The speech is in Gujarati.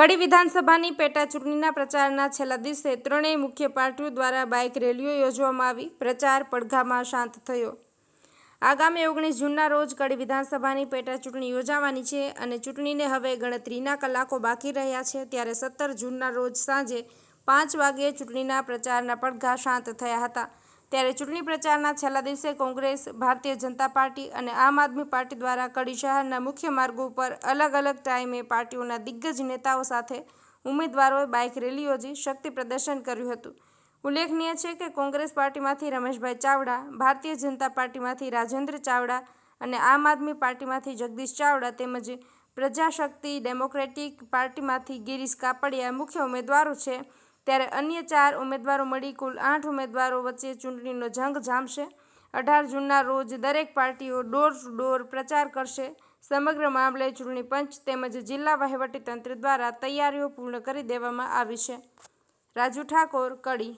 કડી વિધાનસભાની પેટા ચૂંટણીના પ્રચારના છેલ્લા દિવસે ત્રણેય મુખ્ય પાર્ટીઓ દ્વારા બાઇક રેલીઓ યોજવામાં આવી. પ્રચાર પડઘામાં શાંત થયો. આગામી ઓગણીસ જૂનના રોજ કડી વિધાનસભાની પેટા ચૂંટણી યોજાવાની છે અને ચૂંટણીને હવે ગણતરીના કલાકો બાકી રહ્યા છે ત્યારે સત્તર જૂનના રોજ સાંજે પાંચ વાગ્યે ચૂંટણીના પ્રચારના પડઘા શાંત થયા હતા. ત્યારે ચૂંટણી પ્રચારના છેલ્લા દિવસે કોંગ્રેસ, ભારતીય જનતા પાર્ટી અને આમ આદમી પાર્ટી દ્વારા કડી શહેરના મુખ્ય માર્ગો ઉપર અલગ અલગ ટાઈમે પાર્ટીઓના દિગ્ગજ નેતાઓ સાથે ઉમેદવારોએ બાઇક રેલી યોજી શક્તિ પ્રદર્શન કર્યું હતું. ઉલ્લેખનીય છે કે કોંગ્રેસ પાર્ટીમાંથી રમેશભાઈ ચાવડા, ભારતીય જનતા પાર્ટીમાંથી રાજેન્દ્ર ચાવડા અને આમ આદમી પાર્ટીમાંથી જગદીશ ચાવડા તેમજ પ્રજાશક્તિ ડેમોક્રેટિક પાર્ટીમાંથી ગિરીશ કાપડિયા મુખ્ય ઉમેદવારો છે. ત્યારે અન્ય ચાર ઉમેદવારો મળી કુલ આઠ ઉમેદવારો વચ્ચે ચૂંટણીનો જંગ જામશે. અઢાર જૂનના રોજ દરેક પાર્ટીઓ ડોર ટુ ડોર પ્રચાર કરશે. સમગ્ર મામલે ચૂંટણી પંચ તેમજ જિલ્લા વહીવટીતંત્ર દ્વારા તૈયારીઓ પૂર્ણ કરી દેવામાં આવી છે. રાજુ ઠાકોર, કડી